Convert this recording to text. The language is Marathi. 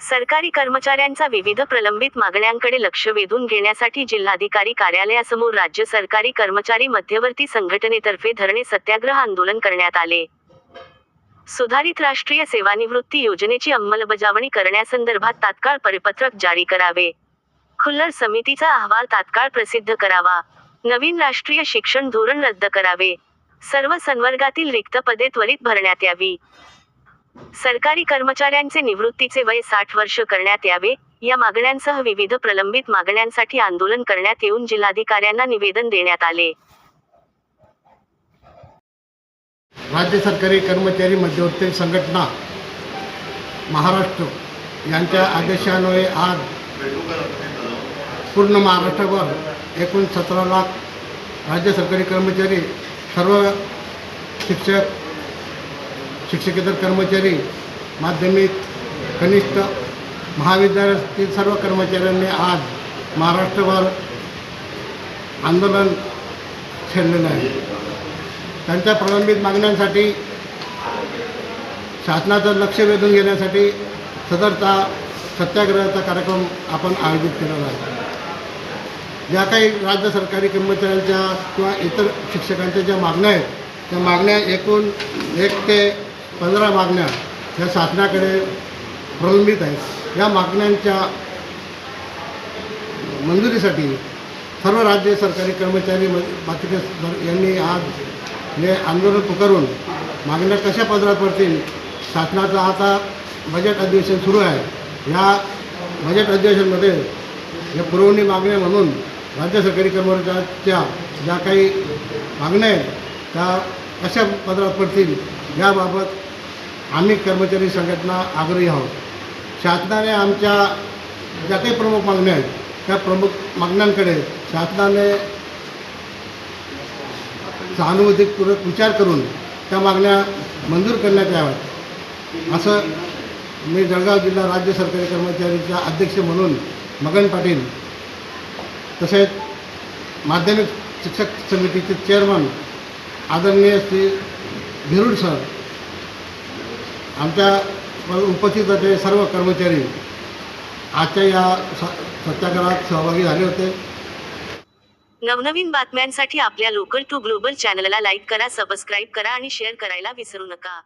सरकारी कर्मचाऱ्यांचा विविध प्रलंबित मागण्यांकडे लक्ष वेधून घेण्यासाठी जिल्हाधिकारी कार्यालयासमोर राज्य सरकारी कर्मचारी मध्यवर्ती संघटनेतर्फे धरणे सत्याग्रह आंदोलन करण्यात आले. सुधारित राष्ट्रीय सेवानिवृत्ती योजनेची अंमलबजावणी करण्यासंदर्भात तात्काळ परिपत्रक जारी करावे. खुल्लर समितीचा अहवाल तात्काळ प्रसिद्ध करावा. नवीन राष्ट्रीय शिक्षण धोरण रद्द करावे. सर्व संवर्गातील रिक्त पदे त्वरित भरण्यात यावी. सरकारी कर्मचाऱ्यांचे निवृत्तीचे वय साठ वर्ष करण्यात यावे या मागण्यांसह विविध प्रलंबित मागण्यांसाठी आंदोलन करण्यात येऊन जिल्हाधिकाऱ्यांना निवेदन देण्यात आले. राज्य सरकारी कर्मचारी मध्यवर्ती संघटना महाराष्ट्र यांच्या आदेशान्वये आज पूर्ण महाराष्ट्रभर एकूण सतरा लाख राज्य सरकारी कर्मचारी सर्व शिक्षक शिक्षकेतर कर्मचारी माध्यमिक कनिष्ठ महाविद्यालयातील सर्व कर्मचाऱ्यांनी आज महाराष्ट्रभर आंदोलन छेडलेलं आहे. त्यांच्या प्रलंबित मागण्यांसाठी शासनाचं लक्ष वेधून घेण्यासाठी सदरचा सत्याग्रहाचा कार्यक्रम आपण आयोजित केलेला आहे. ज्या काही राज्य सरकारी कर्मचाऱ्यांच्या किंवा इतर शिक्षकांच्या ज्या मागण्या आहेत त्या मागण्या एकूण एक ते पंधरा मागण्या या शासनाकडे प्रलंबित आहेत. या मागण्यांच्या मंजुरीसाठी सर्व राज्य सरकारी कर्मचारी बाकीचे यांनी आज हे आंदोलन पुकारून मागण्या कशा पदरात पडतील शासनाचं आता बजेट अधिवेशन सुरू आहे. या बजेट अधिवेशनमध्ये या पुरवणी मागण्या म्हणून राज्य सरकारी कर्मचाऱ्यांच्या ज्या काही मागण्या आहेत त्या कशा पदरात पडतील याबाबत आम्ही कर्मचारी संघटना आग्रही आहोत. शासनाने आमच्या ज्या काही प्रमुख मागण्या आहेत त्या प्रमुख मागण्यांकडे शासनाने सहानुभूतीपूर्वक विचार करून त्या मागण्या मंजूर करण्यात याव्यात. असं मी जळगाव जिल्हा राज्य सरकारी कर्मचारीचा अध्यक्ष म्हणून मगन पाटील तसेच माध्यमिक शिक्षक समितीचे चेअरमन आदरणीय श्री भिरुड सर आमच्या उपस्थित असलेले सर्व कर्मचारी. आजच्या या सत्याग्रहात सहभागी झाले होते. नवनवीन बातम्यांसाठी आपल्या लोकल टू ग्लोबल चॅनलला लाईक करा सबस्क्राईब करा आणि शेअर करायला विसरू नका.